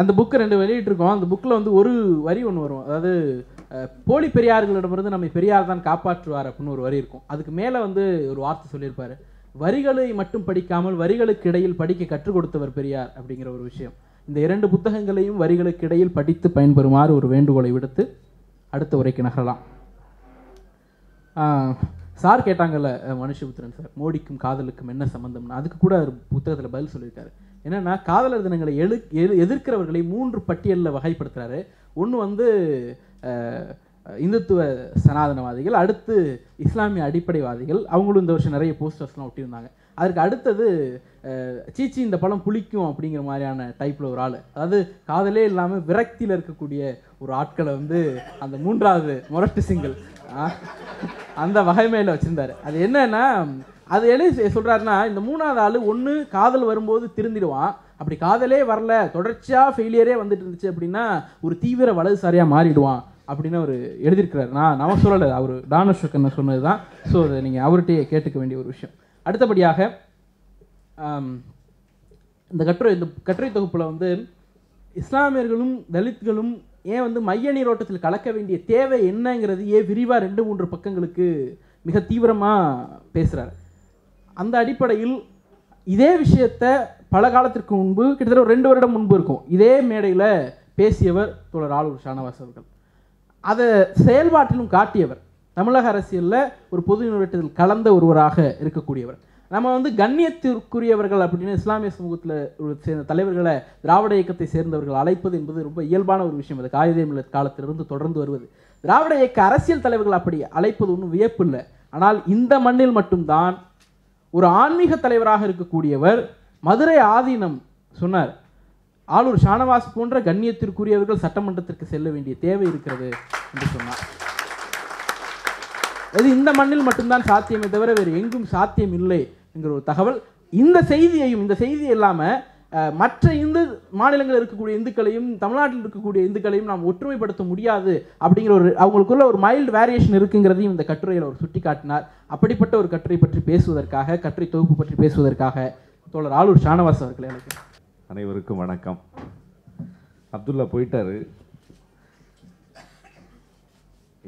அந்த புக்கை ரெண்டு வெளியிட்டிருக்கோம். அந்த புக்கில் வந்து ஒரு வரி ஒன்று வரும். அதாவது போலி பெரியார்களிடமிருந்து நம்மை பெரியார் தான் காப்பாற்றுவார் அப்படின்னு ஒரு வரி இருக்கும். அதுக்கு மேலே வந்து ஒரு வார்த்தை சொல்லியிருப்பார். வரிகளை மட்டும் படிக்காமல் வரிகளுக்கு இடையில் படிக்க கற்றுக் கொடுத்தவர் பெரியார் அப்படிங்கிற ஒரு விஷயம். இந்த இரண்டு புத்தகங்களையும் வரிகளுக்கு இடையில் படித்து பயன்பெறுமாறு ஒரு வேண்டுகோளை விடுத்து அடுத்த உரைக்கு நகரலாம். சார் கேட்டாங்கல்ல மனுஷபுத்திரன் சார் மோடிக்கும் காதலுக்கும் என்ன சம்மந்தம்னு அதுக்கு கூட ஒரு புத்தகத்தில் பதில் சொல்லியிருக்காரு. என்னென்னா காதலர் தினங்களை எழு எதிர்க்கிறவர்களை மூன்று பட்டியலில் வகைப்படுத்துகிறாரு ஒன்று வந்து இந்துத்துவ சனாதனவாதிகள் அடுத்து இஸ்லாமிய அடிப்படைவாதிகள். அவங்களும் இந்த வருஷம் நிறைய போஸ்டர்ஸ்லாம் ஒட்டியிருந்தாங்க. அதற்கு அடுத்தது சீச்சி இந்த பழம் புளிக்கும் அப்படிங்கிற மாதிரியான டைப்பில் ஒரு ஆள். அதாவது காதலே இல்லாமல் விரக்தியில் இருக்கக்கூடிய ஒரு ஆட்களை வந்து அந்த மூன்றாவது மொரட்டு சிங்கிள் அந்த வகைமையில் வச்சுருந்தார். அது என்னன்னா அது என்ன சொல்கிறாருன்னா இந்த மூணாவது ஆள் ஒன்று காதல் வரும்போது திருந்திடுவான். அப்படி காதலே வரல தொடர்ச்சியாக ஃபெயிலியரே வந்துட்டு இருந்துச்சு அப்படின்னா ஒரு தீவிர வலதுசாரியாக மாறிடுவான் அப்படின்னு அவர் எழுதியிருக்கிறார். நான் நான் சொல்லலை அவர் டானஷோக்கன் சொன்னது தான். ஸோ அதை நீங்கள் அவர்கிட்டயே கேட்டுக்க வேண்டிய ஒரு விஷயம். அடுத்தபடியாக இந்த கட்டுரை இந்த கட்டுரை தொகுப்பில் வந்து இஸ்லாமியர்களும் தலித்களும் ஏன் வந்து மைய நீரோட்டத்தில் கலக்க வேண்டிய தேவை என்னங்கிறது ஏன் விரிவாக ரெண்டு மூன்று பக்கங்களுக்கு மிக தீவிரமாக பேசுகிறார் அந்த அடிப்படையில் இதே விஷயத்த பல காலத்திற்கு முன்பு கிட்டத்தட்ட ஒரு ரெண்டு வருடம் முன்பு இருக்கும். இதே மேடையில் பேசியவர் தோழர் ஆளூர் ஷானவாஸ் அவர்கள். அதை செயல்பாட்டிலும் காட்டியவர். தமிழக அரசியலில் ஒரு பொது நிறுவனத்தில் கலந்த ஒருவராக இருக்கக்கூடியவர். நம்ம வந்து கண்ணியத்திற்குரியவர்கள் அப்படின்னு இஸ்லாமிய சமூகத்தில் சேர்ந்த தலைவர்களை திராவிட இயக்கத்தை சேர்ந்தவர்கள் அழைப்பது என்பது ரொம்ப இயல்பான ஒரு விஷயம். அது காகிதம் இல்ல காலத்திலிருந்து தொடர்ந்து வருவது. திராவிட இயக்க அரசியல் தலைவர்கள் அப்படி அழைப்பது ஒன்றும் வியப்பு இல்லை. ஆனால் இந்த மண்ணில் மட்டும்தான் ஒரு ஆன்மீக தலைவராக இருக்கக்கூடியவர் மதுரை ஆதீனம் சொன்னார் ஆளூர் ஷானவாஸ் போன்ற கண்ணியத்திற்குரியவர்கள் சட்டமன்றத்திற்கு செல்ல வேண்டிய தேவை இருக்கிறது என்று சொன்னார். இது இந்த மண்ணில் மட்டும்தான் சாத்தியமே தவிர வேறு எங்கும் சாத்தியம் இல்லை என்கிற ஒரு தகவல். இந்த செய்தியையும் இந்த செய்தி இல்லாமல் மற்ற இந்து மாநிலங்களில் இருக்கக்கூடிய இந்துக்களையும் தமிழ்நாட்டில் இருக்கக்கூடிய இந்துக்களையும் நாம் ஒற்றுமைப்படுத்த முடியாது அப்படிங்கிற ஒரு அவங்களுக்குள்ள ஒரு மைல்டு வேரியேஷன் இருக்குங்கிறதையும் இந்த கட்டுரையில் அவர் சுட்டிக்காட்டினார். அப்படிப்பட்ட ஒரு கட்டுரை பற்றி பேசுவதற்காக கட்டுரை தொகுப்பு பற்றி பேசுவதற்காக தோழர் ஆளூர் ஷானவாஸ் அவர்களை அழைக்கிறேன். அனைவருக்கும் வணக்கம். அப்துல்லா போயிட்டாரு.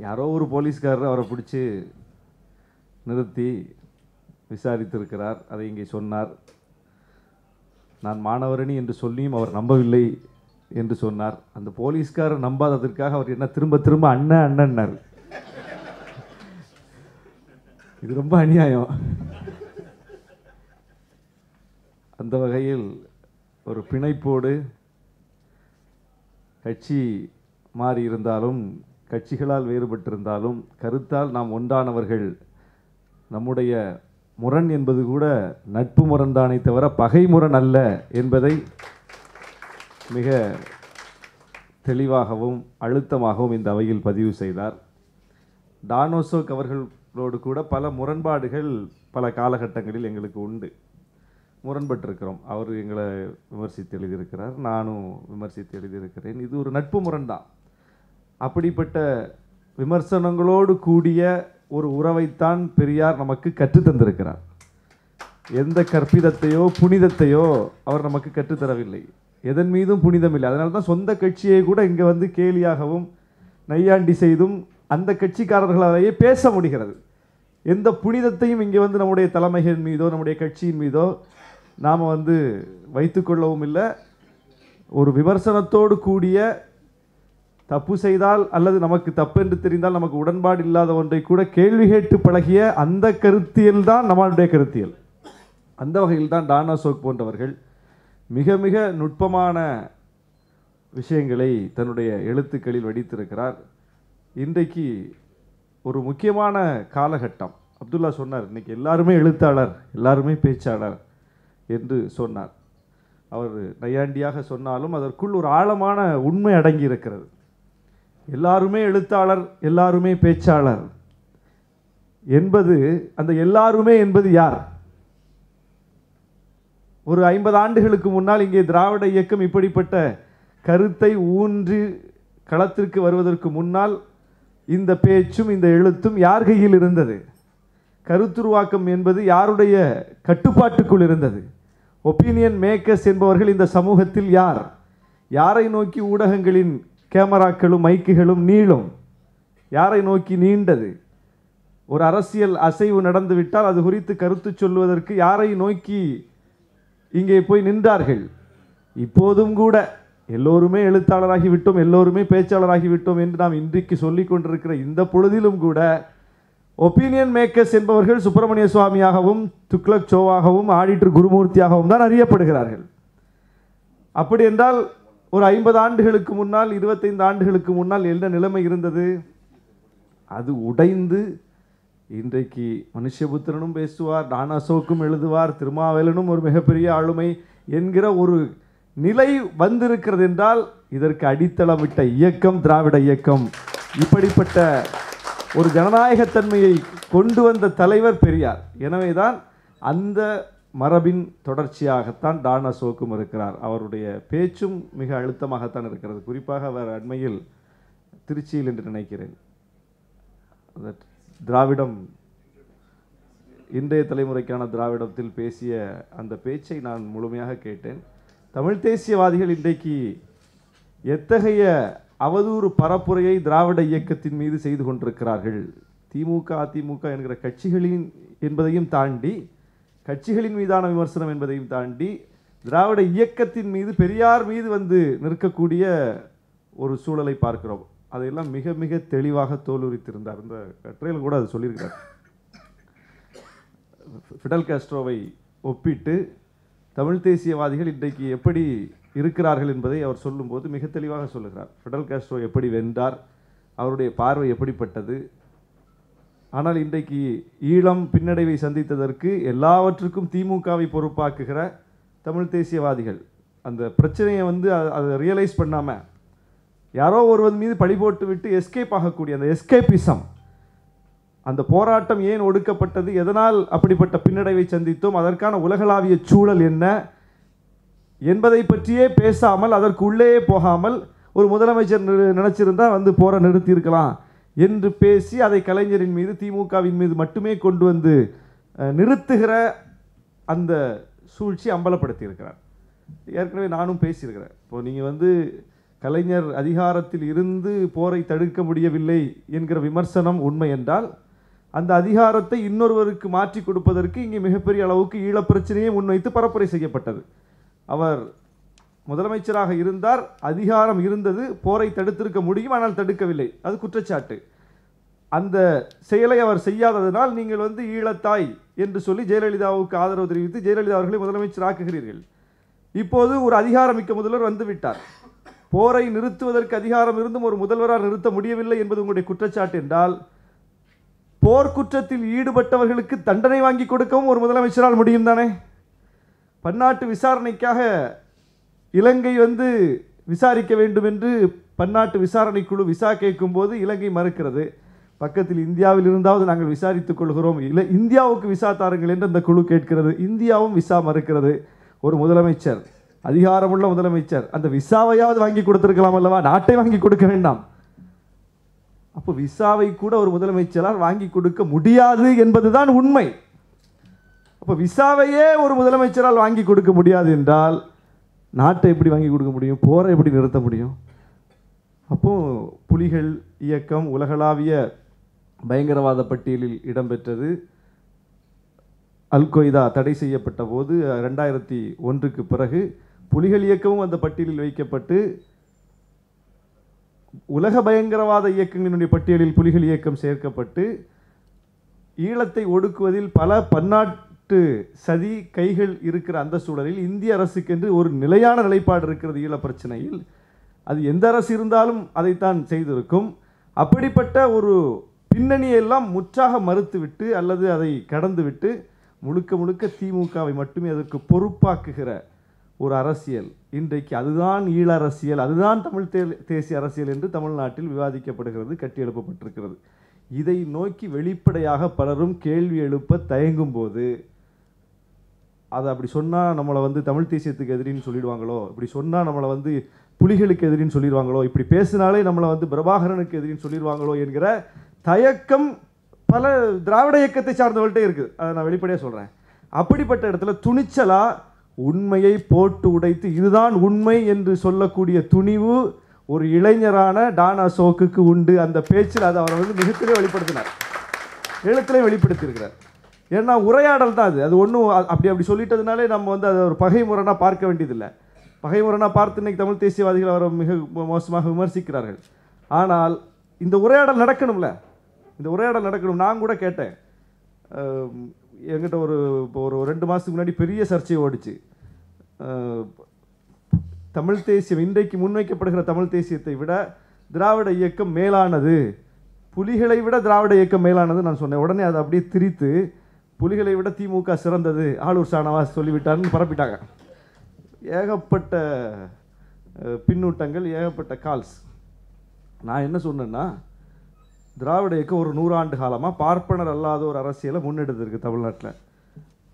யாரோ ஒரு போலீஸ்காரர் அவரை பிடிச்சி நிறுத்தி விசாரித்திருக்கிறார். அதை இங்கே சொன்னார். நான் மாணவரணி என்று சொல்லியும் அவர் நம்பவில்லை என்று சொன்னார். அந்த போலீஸ்காரர் நம்பாததற்காக அவர் என்ன திரும்ப திரும்ப அண்ணன் அண்ணன்னார். இது ரொம்ப அநியாயம். அந்த வகையில் ஒரு பிணைப்போடு கட்சி மாறி இருந்தாலும் கட்சிகளால் வேறுபட்டிருந்தாலும் கருத்தால் நாம் ஒன்றானவர்கள் நம்முடைய முரண் என்பது கூட நட்பு முரண்தானே தவிர பகை முரண் அல்ல என்பதை மிக தெளிவாகவும் அழுத்தமாகவும் இந்த அவையில் பதிவு செய்தார். டானோசோக் அவர்களோடு கூட பல முரண்பாடுகள் பல காலகட்டங்களில் எங்களுக்கு உண்டு. முரண்பட்டிருக்கிறோம். அவர் எங்களை விமர்சித்து எழுதியிருக்கிறார். நானும் விமர்சித்து எழுதியிருக்கிறேன். இது ஒரு நட்பு முரண்தான். அப்படிப்பட்ட விமர்சனங்களோடு கூடிய ஒரு உறவைத்தான் பெரியார் நமக்கு கற்றுத் தந்திருக்கிறார். எந்த கற்பிதத்தையோ புனிதத்தையோ அவர் நமக்கு கற்றுத்தரவில்லை எதன் மீதும் புனிதம் இல்லை. அதனால தான் சொந்த கட்சியை கூட இங்கே வந்து கேலியாகவும் நையாண்டி செய்தும் அந்த கட்சிக்காரர்களாலேயே பேச முடிகிறது. எந்த புனிதத்தையும் இங்கே வந்து நம்முடைய தலைமைகள் மீதோ நம்முடைய கட்சியின் மீதோ நாம் வந்து வைத்துக்கொள்ளவும் இல்லை. ஒரு விமர்சனத்தோடு கூடிய தப்பு செய்தால் அல்லது நமக்கு தப்பு என்று தெரிந்தால் நமக்கு உடன்பாடு இல்லாத ஒன்றை கூட கேள்வி கேட்டு பழகிய அந்த கருத்தியல் தான் நம்மளுடைய கருத்தியல். அந்த வகையில் தான் டானா சோக் போன்றவர்கள் மிக மிக நுட்பமான விஷயங்களை தன்னுடைய எழுத்துக்களில் வடித்திருக்கிறார். இன்றைக்கு ஒரு முக்கியமான காலகட்டம். அப்துல்லா சொன்னார் இன்றைக்கி எல்லாருமே எழுத்தாளர் எல்லாருமே பேச்சாளர் என்று சொன்னார். அவர் நையாண்டியாக சொன்னாலும் அதற்குள் ஒரு ஆழமான உண்மை அடங்கி இருக்கிறது எல்லாருமே எழுத்தாளர் எல்லாருமே பேச்சாளர். என்பது அந்த எல்லாருமே என்பது யார்? ஒரு ஐம்பது ஆண்டுகளுக்கு முன்னால் இங்கே திராவிட இயக்கம் இப்படிப்பட்ட கருத்தை ஊன்றி களத்திற்கு வருவதற்கு முன்னால் இந்த பேச்சும் இந்த எழுத்தும் யார் கையில் இருந்தது? கருத்துருவாக்கம் என்பது யாருடைய கட்டுப்பாட்டுக்குள் இருந்தது? ஒப்பீனியன் மேக்கர்ஸ் என்பவர்கள் இந்த சமூகத்தில் யார்? யாரை நோக்கி ஊடகங்களின் கேமராக்களும் மைக்குகளும் நீளும். யாரை நோக்கி நீண்டது? ஒரு அரசியல் அசைவு நடந்துவிட்டால் அது குறித்து கருத்து சொல்வதற்கு யாரை நோக்கி இங்கே போய் நின்றார்கள்? இப்போதும் கூட எல்லோருமே எழுத்தாளராகிவிட்டோம் எல்லோருமே பேச்சாளராகிவிட்டோம் என்று நாம் இன்றைக்கு சொல்லிக் கொண்டிருக்கிற இந்த பொழுதிலும் கூட ஒப்பீனியன் மேக்கர்ஸ் என்பவர்கள் சுப்பிரமணிய சுவாமியாகவும் துக்ளக் சோவாகவும் ஆடிட்டர் குருமூர்த்தியாகவும் தான் அறியப்படுகிறார்கள். அப்படி என்றால் ஒரு ஐம்பது ஆண்டுகளுக்கு முன்னால் இருபத்தைந்து ஆண்டுகளுக்கு முன்னால் என்ன நிலைமை இருந்தது? அது உடைந்து இன்றைக்கு மனுஷபுத்திரனும் பேசுவார் டானாசோக்கும் எழுதுவார் திருமாவேலனும் ஒரு மிகப்பெரிய ஆளுமை என்கிற ஒரு நிலை வந்திருக்கிறது என்றால் இதற்கு அடித்தளமிட்ட இயக்கம் திராவிட இயக்கம். இப்படிப்பட்ட ஒரு ஜனநாயகத்தன்மையை கொண்டு வந்த தலைவர் பெரியார். எனவேதான் அந்த மரபின் தொடர்ச்சியாகத்தான் டானா சோக்கும் இருக்கிறார். அவருடைய பேச்சும் மிக அழுத்தமாகத்தான் இருக்கிறது. குறிப்பாக அவர் அண்மையில் திருச்சியில் என்று நினைக்கிறேன். திராவிடம் இன்றைய தலைமுறைக்கான திராவிடத்தில் பேசிய அந்த பேச்சை நான் முழுமையாக கேட்டேன். தமிழ் தேசியவாதிகள் இன்றைக்கு எத்தகைய அவதூறு பரப்புரையை திராவிட இயக்கத்தின் மீது செய்து கொண்டிருக்கிறார்கள்? திமுக அதிமுக என்கிற கட்சிகளின் என்பதையும் தாண்டி கட்சிகளின் மீதான விமர்சனம் என்பதையும் தாண்டி திராவிட இயக்கத்தின் மீது பெரியார் மீது வந்து நிற்கக்கூடிய ஒரு சூழலை பார்க்கிறோம். அதையெல்லாம் மிக மிக தெளிவாக தோலுரித்திருந்தார். இந்த கட்டுரையில் கூட அது சொல்லியிருக்கிறார். ஃபிடல் காஸ்ட்ரோவை ஒப்பிட்டு தமிழ் தேசியவாதிகள் இன்றைக்கு எப்படி இருக்கிறார்கள் என்பதை அவர் சொல்லும்போது மிக தெளிவாக சொல்லுகிறார். ஃபிடல் காஸ்ட்ரோ எப்படி வென்றார்? அவருடைய பார்வை எப்படிப்பட்டது? ஆனால் இன்றைக்கு ஈழம் பின்னடைவை சந்தித்ததற்கு எல்லாவற்றுக்கும் திமுகவை பொறுப்பாக்குகிற தமிழ் தேசியவாதிகள் அந்த பிரச்சனையை வந்து அதை ரியலைஸ் பண்ணாமல் யாரோ ஒருவன் மீது பழி போட்டு விட்டு எஸ்கேப் ஆகக்கூடிய அந்த எஸ்கேபிசம் அந்த போராட்டம் ஏன் ஒடுக்கப்பட்டது எதனால் அப்படிப்பட்ட பின்னடைவை சந்தித்தோம் அதற்கான உலகளாவிய சூழல் என்ன என்பதை பற்றியே பேசாமல் அதற்கு உள்ளேயே போகாமல் ஒரு முதலமைச்சர் நி- நினைச்சிருந்தா வந்து போற நிறுத்தியிருக்கலாம். என்று பேசி அதை கலைஞரின் மீது திமுகவின் மீது மட்டுமே கொண்டு வந்து நிறுத்துகிற அந்த சூழ்ச்சி அம்பலப்படுத்தியிருக்கிறார். ஏற்கனவே நானும் பேசியிருக்கிறேன். இப்போ நீங்கள் வந்து கலைஞர் அதிகாரத்தில் இருந்து போரை தடுக்க முடியவில்லை என்கிற விமர்சனம் உண்மை என்றால் அந்த அதிகாரத்தை இன்னொருவருக்கு மாற்றி கொடுப்பதற்கு இங்கே மிகப்பெரிய அளவுக்கு ஈழப்பிரச்சனையை முன்வைத்து பரப்புரை செய்யப்பட்டது. அவர் முதலமைச்சராக இருந்தார் அதிகாரம் இருந்தது போரை தடுத்திருக்க முடியும் ஆனால் தடுக்கவில்லை. அது குற்றச்சாட்டு. அந்த செயலை அவர் செய்யாததனால் நீங்கள் வந்து ஈழத்தாய் என்று சொல்லி ஜெயலலிதாவுக்கு ஆதரவு தெரிவித்து ஜெயலலிதா அவர்களை முதலமைச்சர் ஆக்குகிறீர்கள். இப்போது ஒரு அதிகாரமிக்க முதல்வர் வந்துவிட்டார். போரை நிறுத்துவதற்கு அதிகாரம் இருந்தும் ஒரு முதல்வரால் நிறுத்த முடியவில்லை என்பது உங்களுடைய குற்றச்சாட்டு என்றால் போர்க்குற்றத்தில் ஈடுபட்டவர்களுக்கு தண்டனை வாங்கி கொடுக்கவும் ஒரு முதலமைச்சரால் முடியும் தானே? பன்னாட்டு விசாரணைக்காக இலங்கை வந்து விசாரிக்க வேண்டும் என்று பன்னாட்டு விசாரணை குழு விசா கேட்கும்போது இலங்கை மறுக்கிறது. பக்கத்தில் இந்தியாவில் இருந்தாவது நாங்கள் விசாரித்துக் கொள்கிறோம். இல்லை இந்தியாவுக்கு விசா தாருங்கள் என்று அந்த குழு கேட்கிறது. இந்தியாவும் விசா மறுக்கிறது. ஒரு முதலமைச்சர் அதிகாரமுள்ள முதலமைச்சர் அந்த விசாவையாவது வாங்கி கொடுத்துருக்கலாம் அல்லவா? நாட்டை வாங்கி கொடுக்க வேண்டாம். அப்போ விசாவை கூட ஒரு முதலமைச்சரால் வாங்கி கொடுக்க முடியாது என்பதுதான் உண்மை. அப்போ விசாவையே ஒரு முதலமைச்சரால் வாங்கி கொடுக்க முடியாது என்றால் நாட்டை எப்படி வாங்கி கொடுக்க முடியும்? போரை எப்படி நிறுத்த முடியும்? அப்போது புலிகள் இயக்கம் உலகளாவிய பயங்கரவாத பட்டியலில் இடம்பெற்றது. அல் கொய்தா தடை செய்யப்பட்ட போது ரெண்டாயிரத்தி ஒன்றுக்கு பிறகு புலிகள் இயக்கமும் அந்த பட்டியலில் வைக்கப்பட்டு உலக பயங்கரவாத இயக்கங்களினுடைய பட்டியலில் புலிகள் இயக்கம் சேர்க்கப்பட்டு ஈழத்தை ஒடுக்குவதில் பல பன்னாட்டு சதி கைகள் இருக்கிற அந்த சூழலில் இந்திய அரசுக்கென்று ஒரு நிலையான நிலைப்பாடு இருக்கிறது ஈழ பிரச்சனையில். அது எந்த அரசு இருந்தாலும் அதைத்தான் செய்திருக்கும். அப்படிப்பட்ட ஒரு பின்னணியை எல்லாம் முற்றாக மறுத்துவிட்டு அல்லது அதை கடந்துவிட்டு முழுக்க முழுக்க திமுகவை மட்டுமே அதற்கு பொறுப்பாக்குகிற ஒரு அரசியல். இன்றைக்கு அதுதான் ஈழ அரசியல் அதுதான் தமிழ் தே- தேசிய அரசியல் என்று தமிழ்நாட்டில் விவாதிக்கப்படுகிறது கட்டியெழுப்பப்பட்டிருக்கிறது. இதை நோக்கி வெளிப்படையாக பலரும் கேள்வி எழுப்ப தயங்கும் போது அதை அப்படி சொன்னால் நம்மளை வந்து தமிழ் தேசியத்துக்கு எதிரின்னு சொல்லிடுவாங்களோ? இப்படி சொன்னால் நம்மளை வந்து புலிகளுக்கு எதிரின்னு சொல்லிடுவாங்களோ? இப்படி பேசினாலே நம்மளை வந்து பிரபாகரனுக்கு எதிரின்னு சொல்லிடுவாங்களோ என்கிற தயக்கம் பல திராவிட இயக்கத்தை சார்ந்தவள்கிட்டே இருக்குது. அதை நான் வெளிப்படையாக சொல்கிறேன் அப்படிப்பட்ட இடத்துல துணிச்சலாக உண்மையை போட்டு உடைத்து இதுதான் உண்மை என்று சொல்லக்கூடிய துணிவு ஒரு இளைஞரான டானா சோக்குக்கு உண்டு. அந்த பேச்சில் அதை அவர் வந்து மிகத்திலே வெளிப்படுத்தினார். எழுத்திலே வெளிப்படுத்தியிருக்கிறார். ஏன்னா உரையாடல் தான் அது. அது ஒன்றும் அப்படி அப்படி சொல்லிட்டதுனாலே நம்ம வந்து அதை ஒரு பகை முரணாக பார்க்க வேண்டியதில்லை. பகை முரணாக பார்த்து இன்றைக்கி தமிழ் தேசியவாதிகள் அவரை மிக மோசமாக விமர்சிக்கிறார்கள். ஆனால் இந்த உரையாடல் நடக்கணும்ல? இந்த உரையாடல் நடக்கணும். நான் கூட கேட்டேன். என்கிட்ட ஒரு இப்போ ஒரு ரெண்டு மாதத்துக்கு முன்னாடி பெரிய சர்ச்சை ஓடிச்சு. தமிழ் தேசியம் இன்றைக்கு முன்வைக்கப்படுகிற தமிழ் தேசியத்தை விட திராவிட இயக்கம் மேலானது. புலிகளை விட திராவிட இயக்கம் மேலானது நான் சொன்னேன். உடனே அதை அப்படியே திரித்து புலிகளை விட திமுக சிறந்தது ஆளூர் சாணவாஸ் சொல்லிவிட்டாருன்னு பரப்பிட்டாங்க. ஏகப்பட்ட பின்னூட்டங்கள் ஏகப்பட்ட கால்ஸ் நான் என்ன சொன்னேன்னா திராவிட இயக்கம் ஒரு நூறாண்டு காலமாக பார்ப்பனர் அல்லாத ஒரு அரசியலை முன்னெடுத்திருக்கு தமிழ்நாட்டில்.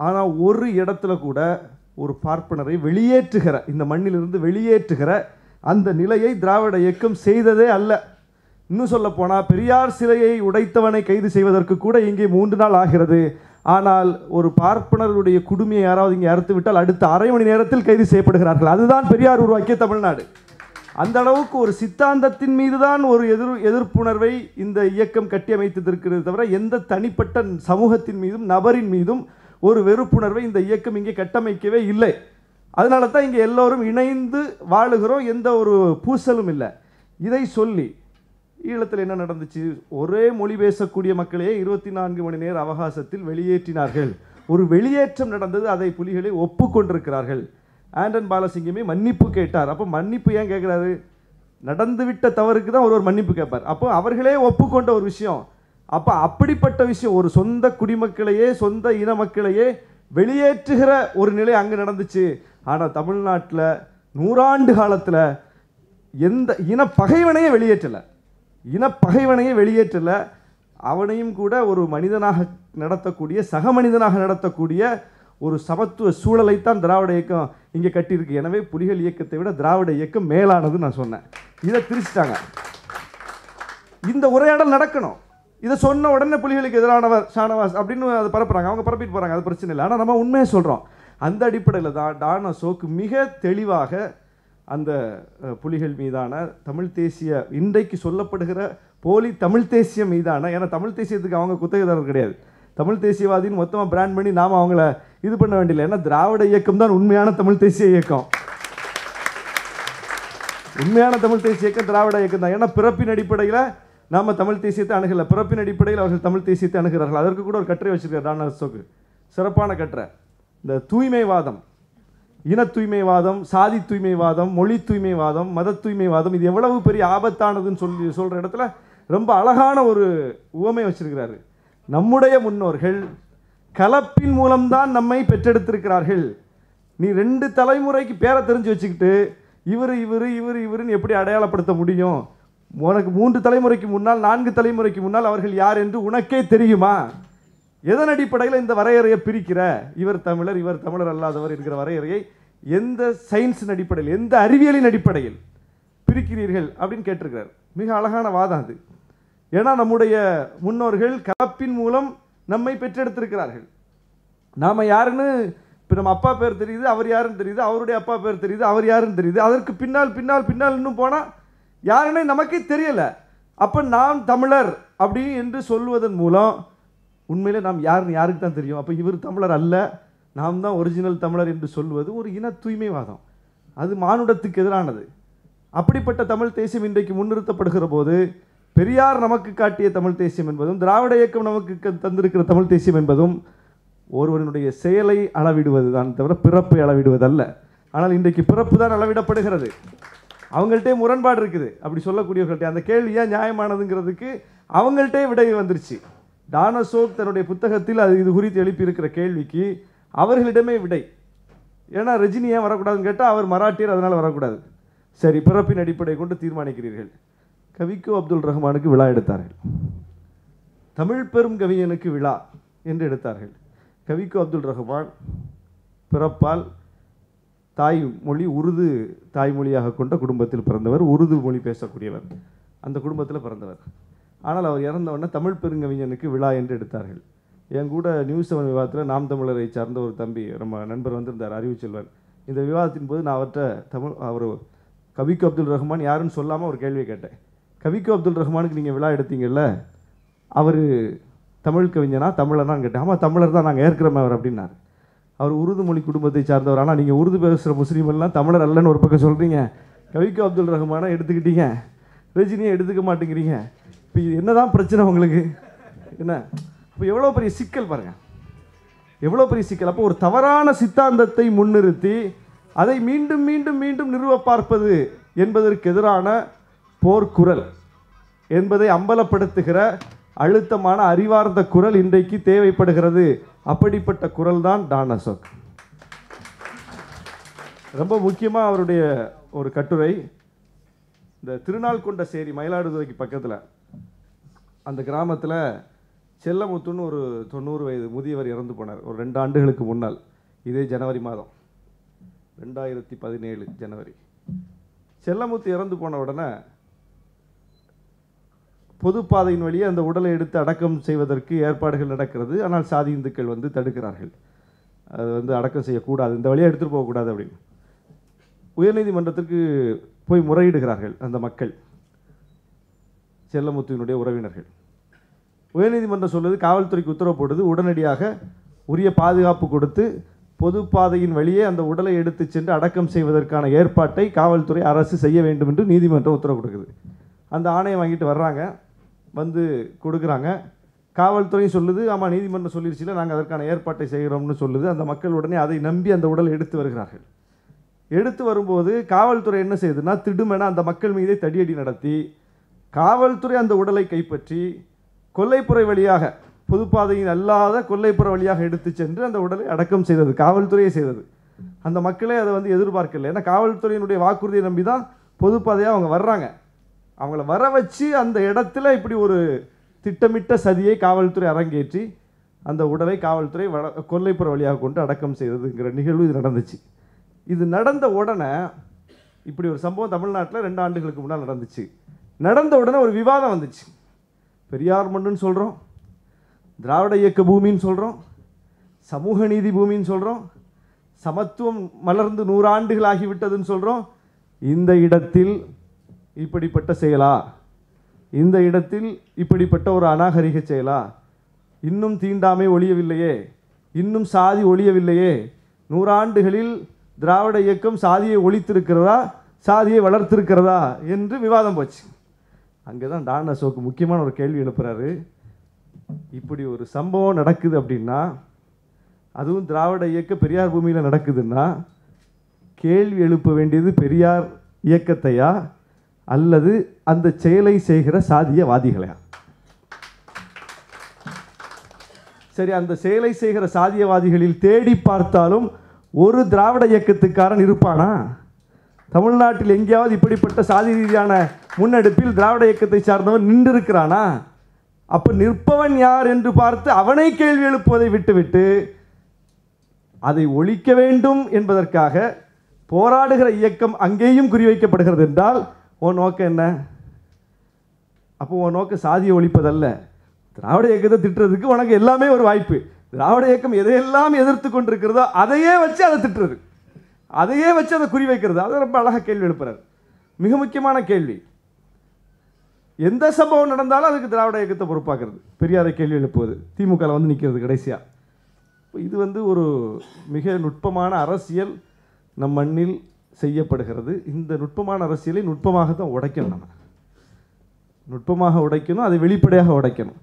ஆனால் ஒரு இடத்துல கூட ஒரு பார்ப்பனரை வெளியேற்றுகிற இந்த மண்ணிலிருந்து வெளியேற்றுகிற அந்த நிலையை திராவிட இயக்கம் செய்ததே அல்ல. இன்னும் சொல்ல போனால் பெரியார் சிலையை உடைத்தவனை கைது செய்வதற்கு கூட இங்கே மூன்று நாள் ஆகிறது. ஆனால் ஒரு பார்ப்பனருடைய குடுமையை யாராவது இங்கே அறுத்து விட்டால் அடுத்த அரை மணி நேரத்தில் கைது செய்யப்படுகிறார்கள். அதுதான் பெரியார் உருவாக்கிய தமிழ்நாடு. அந்த அளவுக்கு ஒரு சித்தாந்தத்தின் மீது தான் ஒரு எதிர் எதிர்ப்புணர்வை இந்த இயக்கம் கட்டியமைத்திருக்கிறது தவிர எந்த தனிப்பட்ட சமூகத்தின் மீதும் நபரின் மீதும் ஒரு வெறுப்புணர்வை இந்த இயக்கம் இங்கே கட்டமைக்கவே இல்லை. அதனால தான் இங்கே எல்லோரும் இணைந்து வாழுகிறோம். எந்த ஒரு பூசலும் இல்லை. இதை சொல்லி ஈழத்தில் என்ன நடந்துச்சு? ஒரே மொழி பேசக்கூடிய மக்களையே இருபத்தி நான்கு மணி நேர அவகாசத்தில் வெளியேற்றினார்கள். ஒரு வெளியேற்றம் நடந்தது அதை புலிகளை ஒப்புக்கொண்டிருக்கிறார்கள். ஆண்டன் பாலசிங்கமே மன்னிப்பு கேட்டார். அப்போ மன்னிப்பு ஏன் கேட்குறாரு நடந்துவிட்ட தவறுக்கு தான் ஒருவர் மன்னிப்பு கேட்பார். அப்போ அவர்களே ஒப்புக்கொண்ட ஒரு விஷயம். அப்போ அப்படிப்பட்ட விஷயம் ஒரு சொந்த குடிமக்களையே சொந்த இன மக்களையே வெளியேற்றுகிற ஒரு நிலை அங்கே நடந்துச்சு. ஆனால் தமிழ்நாட்டில் நூறாண்டு காலத்தில் எந்த இன பகைவனையே வெளியேற்றலை. இனப்பகைவனையே வெளியேற்றலை. அவனையும் கூட ஒரு மனிதனாக நடத்தக்கூடிய சக மனிதனாக நடத்தக்கூடிய ஒரு சமத்துவ சூழலைத்தான் திராவிட இயக்கம் இங்கே கட்டியிருக்கு. எனவே புலிகள் இயக்கத்தை விட திராவிட இயக்கம் மேலானது நான் சொன்னேன். இதை திரிச்சிட்டாங்க. இந்த உரையாடல் நடக்கணும். இதை சொன்ன உடனே புலிகளுக்கு எதிரானவர் ஷானவாஸ் அப்படின்னு அதை பரப்புறாங்க. அவங்க பரப்பிட்டு போகிறாங்க அது பிரச்சனை இல்லை. ஆனால் நம்ம உண்மையை சொல்கிறோம் அந்த அடிப்படையில் தான் டானா சோக்கு மிக தெளிவாக அந்த புலிகள் மீதான தமிழ் தேசிய இன்றைக்கு சொல்லப்படுகிற போலி தமிழ் தேசியம் மீதான ஏன்னா தமிழ் தேசியத்துக்கு அவங்க குத்தகைதாரர் கிடையாது. தமிழ் தேசியவாதின்னு மொத்தமாக பிராண்ட் பண்ணி நாம் அவங்கள இது பண்ண வேண்டியதில்லை ஏன்னா திராவிட இயக்கம் தான் உண்மையான தமிழ் தேசிய இயக்கம். உண்மையான தமிழ் தேசிய இயக்கம் திராவிட இயக்கம் தான். ஏன்னா பிறப்பின் அடிப்படையில் நாம் தமிழ் தேசியத்தை அணுகலை. பிறப்பின் அடிப்படையில் அவர்கள் தமிழ் தேசியத்தை அணுகிறார்கள். அதற்கு கூட ஒரு கட்டுரை வச்சுருக்கார் டானா அசோக். சிறப்பான கட்டுரை. இந்த தூய்மைவாதம். இன தூய்மைவாதம் சாதி தூய்மைவாதம் மொழி தூய்மைவாதம் மத தூய்மைவாதம் இது எவ்வளவு பெரிய ஆபத்தானதுன்னு சொல்லி சொல்கிற இடத்துல ரொம்ப அழகான ஒரு உவமை வச்சிருக்கிறாரு. நம்முடைய முன்னோர்கள் கலப்பின் மூலம்தான் நம்மை பெற்றெடுத்திருக்கிறார்கள். நீ ரெண்டு தலைமுறைக்கு பேரை தெரிஞ்சு வச்சுக்கிட்டு இவர் இவர் இவர் இவருன்னு எப்படி அடையாளப்படுத்த முடியும்? உனக்கு மூன்று தலைமுறைக்கு முன்னால் நான்கு தலைமுறைக்கு முன்னால் அவர்கள் யார் என்று உனக்கே தெரியுமா? எதன் அடிப்படையில் இந்த வரையறையை பிரிக்கிற? இவர் தமிழர் இவர் தமிழர் அல்லாதவர் என்கிற வரையறையை எந்த சயின்ஸின் அடிப்படையில் எந்த அறிவியலின் அடிப்படையில் பிரிக்கிறீர்கள் அப்படின்னு கேட்டிருக்கிறார். மிக அழகான வாதம் அது. ஏன்னா நம்முடைய முன்னோர்கள் கலப்பின் மூலம் நம்மை பெற்றெடுத்திருக்கிறார்கள். நாம் யாருன்னு இப்போ நம்ம அப்பா பேர் தெரியுது அவர் யாருன்னு தெரியுது அவருடைய அப்பா பேர் தெரியுது அவர் யாருன்னு தெரியுது. அதற்கு பின்னால் பின்னால் பின்னால் இன்னும் போனால் யாருன்னு நமக்கே தெரியலை. அப்போ நாம் தமிழர் அப்படி என்று சொல்வதன் மூலம் உண்மையில் நாம் யாருன்னு யாருக்கு தான் தெரியும். அப்போ இவர் தமிழர் அல்ல. நாம் தான் ஒரிஜினல் தமிழர் என்று சொல்வது ஒரு இன தூய்மைவாதம். அது மானுடத்துக்கு எதிரானது. அப்படிப்பட்ட தமிழ் தேசியம் இன்றைக்கு முன்னிறுத்தப்படுகிற போது பெரியார் நமக்கு காட்டிய தமிழ் தேசியம் என்பதும் திராவிட இயக்கம் நமக்கு தந்திருக்கிற தமிழ் தேசியம் என்பதும் ஒருவனுடைய செயலை அளவிடுவது தான் தவிர பிறப்பை அளவிடுவதல்ல. ஆனால் இன்றைக்கு பிறப்பு தான் அளவிடப்படுகிறது. அவங்கள்ட்டே முரண்பாடு இருக்குது. அப்படி சொல்லக்கூடியவர்கள்ட்ட அந்த கேள்வி ஏன் நியாயமானதுங்கிறதுக்கு அவங்கள்ட்டே விடை வந்துருச்சு. டானசோக் தன்னுடைய புத்தகத்தில் அது இது குறித்து எழுப்பியிருக்கிற கேள்விக்கு அவர்களிடமே விடை. ஏன்னா ரஜினி ஏன் வரக்கூடாதுன்னு கேட்டால் அவர் மராட்டியர் அதனால் வரக்கூடாது. சரி பிறப்பின் அடிப்படை கொண்டு தீர்மானிக்கிறீர்கள். கவிக்கு அப்துல் ரஹ்மானுக்கு விழா எடுத்தார்கள். தமிழ் பெரும் கவிஞனுக்கு விழா என்று எடுத்தார்கள். கவிக்கு அப்துல் ரஹ்மான் பிறப்பால் தாய் மொழி உருது தாய்மொழியாக கொண்ட குடும்பத்தில் பிறந்தவர் உருது மொழி பேசக்கூடியவர். அந்த குடும்பத்தில் பிறந்தவர். ஆனால் அவர் இறந்த உடனே தமிழ் பெருங்கவிஞனுக்கு விழா என்று எடுத்தார்கள். என் கூட நியூஸ் செவன் விவாதத்தில் நாம் தமிழரை சார்ந்த ஒரு தம்பி நம்ம நண்பர் வந்திருந்தார் அறிவுச்செல்வன் இந்த விவாதத்தின் போது நான் அவர்கிட்ட தமிழ் அவர் கவிக்கு அப்துல் ரஹ்மான் யாருன்னு சொல்லாமல் ஒரு கேள்வியை கேட்டேன். கவிக்கு அப்துல் ரஹ்மானுக்கு நீங்கள் விழா எடுத்தீங்கல்ல அவர் தமிழ் கவிஞனா தமிழனான்னு கேட்டேன். ஆமாம் தமிழர் தான் நாங்கள் ஏற்கிறோம் அவர் அப்படின்னார். அவர் உருது மொழி குடும்பத்தை சார்ந்தவர். ஆனால் நீங்கள் உருது பேசுகிற முஸ்லீம் எல்லாம் தமிழர் அல்லன்னு ஒரு பக்கம் சொல்கிறீங்க கவிக்கு அப்துல் ரஹ்மானை எடுத்துக்கிட்டீங்க. ரஜினியை எடுத்துக்க மாட்டேங்கிறீங்க. இப்போ என்னதான் பிரச்சனை உங்களுக்கு? என்ன? இப்போ எவ்வளோ பெரிய சிக்கல் பாருங்க. எவ்வளோ பெரிய சிக்கல்? அப்போ ஒரு தவறான சித்தாந்தத்தை முன்னிறுத்தி அதை மீண்டும் மீண்டும் மீண்டும் நிறுவ பார்ப்பது என்பதற்கு எதிரான போர்க்குரல் என்பதை அம்பலப்படுத்துகிற அழுத்தமான அறிவார்ந்த குரல் இன்றைக்கு தேவைப்படுகிறது. அப்படிப்பட்ட குரல் தான் டான் அசோக். ரொம்ப முக்கியமாக அவருடைய ஒரு கட்டுரை. இந்த திருநாள் கொண்ட சேரி மயிலாடுதுறைக்கு பக்கத்தில். அந்த கிராமத்தில் செல்லமுத்துன்னு ஒரு தொண்ணூறு வயது முதியவர் இறந்து போனார். ஒரு ரெண்டு ஆண்டுகளுக்கு முன்னால். இதே ஜனவரி மாதம். ரெண்டாயிரத்தி பதினேழு ஜனவரி. செல்லமுத்து இறந்து போன உடனே பொதுப்பாதையின் வழியே அந்த உடலை எடுத்து அடக்கம் செய்வதற்கு ஏற்பாடுகள் நடக்கிறது. ஆனால் சாதி இந்துக்கள் வந்து தடுக்கிறார்கள். அது வந்து அடக்கம் செய்யக்கூடாது. இந்த வழியாக எடுத்துகிட்டு போகக்கூடாது அப்படின்னு. உயர்நீதிமன்றத்திற்கு போய் முறையிடுகிறார்கள் அந்த மக்கள். செல்லமுத்துவினுடைய உறவினர்கள். உயர்நீதிமன்றம் சொல்லுது காவல்துறைக்கு உத்தரவு போட்டது உடனடியாக உரிய பாதுகாப்பு கொடுத்து பொதுப்பாதையின் வழியே அந்த உடலை எடுத்து சென்று அடக்கம் செய்வதற்கான ஏற்பாட்டை காவல்துறை அரசு செய்ய வேண்டும் என்று நீதிமன்றம் உத்தரவு கொடுக்குது. அந்த ஆணையை வாங்கிட்டு வர்றாங்க வந்து கொடுக்குறாங்க. காவல்துறையும் சொல்லுது ஆமாம் நீதிமன்றம் சொல்லிருச்சுல நாங்கள் அதற்கான ஏற்பாட்டை செய்கிறோம்னு சொல்லுது. அந்த மக்கள் உடனே அதை நம்பி அந்த உடலை எடுத்து வருகிறார்கள். எடுத்து வரும்போது காவல்துறை என்ன செய்யுதுன்னா திடுமென அந்த மக்கள் மீதே தடியடி நடத்தி காவல்துறை அந்த உடலை கைப்பற்றி கொல்லைப்புறை வழியாக பொதுப்பாதையின் அல்லாத கொல்லைப்புற வழியாக எடுத்து சென்று அந்த உடலை அடக்கம் செய்தது காவல்துறையே செய்தது. அந்த மக்களே அதை வந்து எதிர்பார்க்கல. ஏன்னா காவல்துறையினுடைய வாக்குறுதியை நம்பி தான் பொதுப்பாதையாக அவங்க வர்றாங்க. அவங்கள வர வச்சு அந்த இடத்துல இப்படி ஒரு திட்டமிட்ட சதியை காவல்துறை அரங்கேற்றி அந்த உடலை காவல்துறை வட கொல்லைப்புற வழியாக கொண்டு அடக்கம் செய்ததுங்கிற நிகழ்வு இது நடந்துச்சு. இது நடந்த உடனே இப்படி ஒரு சம்பவம் தமிழ்நாட்டில் ரெண்டு ஆண்டுகளுக்கு முன்னால் நடந்துச்சு. நடந்த உடனே ஒரு விவாதம் வந்துச்சு. பெரியார் மண்ணுன்னு சொல்கிறோம் திராவிட இயக்க பூமின்னு சொல்கிறோம் சமூக நீதி பூமின்னு சொல்கிறோம் சமத்துவம் மலர்ந்து நூறாண்டுகள் ஆகிவிட்டதுன்னு சொல்கிறோம் இந்த இடத்தில் இப்படிப்பட்ட செயலா? இந்த இடத்தில் இப்படிப்பட்ட ஒரு அநாகரிக செயலா? இன்னும் தீண்டாமை ஒழியவில்லையே இன்னும் சாதி ஒழியவில்லையே நூறாண்டுகளில் திராவிட இயக்கம் சாதியை ஒழித்திருக்கிறதா சாதியை வளர்த்திருக்கிறதா என்று விவாதம் போச்சு. அங்கே தான் டான் அசோக் முக்கியமான ஒரு கேள்வி எழுப்புறாரு. இப்படி ஒரு சம்பவம் நடக்குது அப்படின்னா அதுவும் திராவிட இயக்க பெரியார் பூமியில் நடக்குதுன்னா கேள்வி எழுப்ப வேண்டியது பெரியார் இயக்கத்தையா அல்லது அந்த செயலை செய்கிற சாதியவாதிகளையா? சரி அந்த செயலை செய்கிற சாதியவாதிகளில் தேடி பார்த்தாலும் ஒரு திராவிட இயக்கத்துக்காரன் இருப்பானா? தமிழ்நாட்டில் எங்கேயாவது இப்படிப்பட்ட சாதி ரீதியான முன்னெடுப்பில் திராவிட இயக்கத்தை சார்ந்தவன் நின்றிருக்கிறானா? அப்போ நிற்பவன் யார் என்று பார்த்து அவனை கேள்வி எழுப்புவதை விட்டுவிட்டு அதை ஒழிக்க வேண்டும் என்பதற்காக போராடுகிற இயக்கம் அங்கேயும் குறிவைக்கப்படுகிறது என்றால் உன் நோக்கம் என்ன? அப்போ உன் நோக்கம் சாதியை ஒழிப்பதல்ல. திராவிட இயக்கத்தை திட்டுறதுக்கு உனக்கு எல்லாமே ஒரு வாய்ப்பு. திராவிட இயக்கம் எதையெல்லாம் எதிர்த்து கொண்டிருக்கிறதோ அதையே வச்சு அதை திட்டுறது. அதையே வச்சு அதை குறி வைக்கிறது. அதை ரொம்ப அழகாக கேள்வி எழுப்புறாரு. மிக முக்கியமான கேள்வி. எந்த சம்பவம் நடந்தாலும் அதுக்கு திராவிட இயக்கத்தை பொறுப்பாக்குறது. பெரியாரை கேள்வி எழுப்புவது. திமுகவில் வந்து நிற்கிறது கடைசியாக இது வந்து ஒரு மிக நுட்பமான அரசியல் நம் மண்ணில் செய்யப்படுகிறது. இந்த நுட்பமான அரசியலை நுட்பமாக தான் உடைக்கணும் நம்ம. நுட்பமாக உடைக்கணும் அதை வெளிப்படையாக உடைக்கணும்.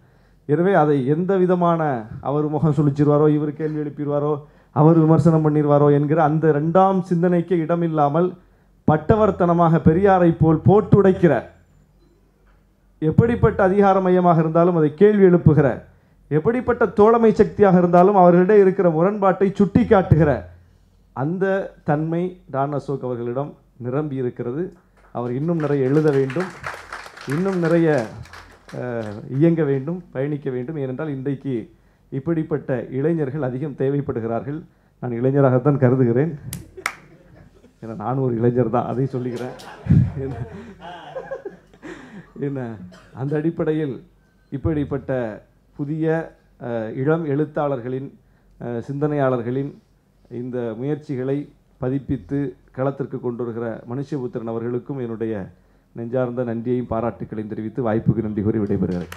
எனவே அதை எந்த விதமான அவர் முகம் சுழிச்சிருவாரோ இவர் கேள்வி எழுப்பிடுவாரோ அவர் விமர்சனம் பண்ணிடுவாரோ என்கிற அந்த ரெண்டாம் சிந்தனைக்கு இடமில்லாமல் பட்டவர்த்தனமாக பெரியாரை போல் போட்டுடைக்கிற எப்படிப்பட்ட அதிகார மையமாக இருந்தாலும் அதை கேள்வி எழுப்புகிற எப்படிப்பட்ட தோழமை சக்தியாக இருந்தாலும் அவர்களிடையே இருக்கிற முரண்பாட்டை சுட்டி காட்டுகிற அந்த தன்மை டான் அசோக் அவர்களிடம் நிரம்பி இருக்கிறது. அவர் இன்னும் நிறைய எழுத வேண்டும் இன்னும் நிறைய இயங்க வேண்டும் பயணிக்க வேண்டும். ஏனென்றால் இன்றைக்கு இப்படிப்பட்ட இளைஞர்கள் அதிகம் தேவைப்படுகிறார்கள். நான் இளைஞராகத்தான் கருதுகிறேன். ஏன்னா நான் ஒரு இளைஞர் தான் அதை சொல்லிக்கிறேன். என்ன- அந்த அடிப்படையில் இப்படிப்பட்ட புதிய இளம் எழுத்தாளர்களின் சிந்தனையாளர்களின் இந்த முயற்சிகளை பதிப்பித்து களத்திற்கு கொண்டு வருகிற மனுஷபுத்திரன் அவர்களுக்கும் என்னுடைய நெஞ்சார்ந்த நன்றியையும் பாராட்டுக்களையும் தெரிவித்து வாய்ப்புக்கு நன்றி கூறி விடைபெறுகிறேன்.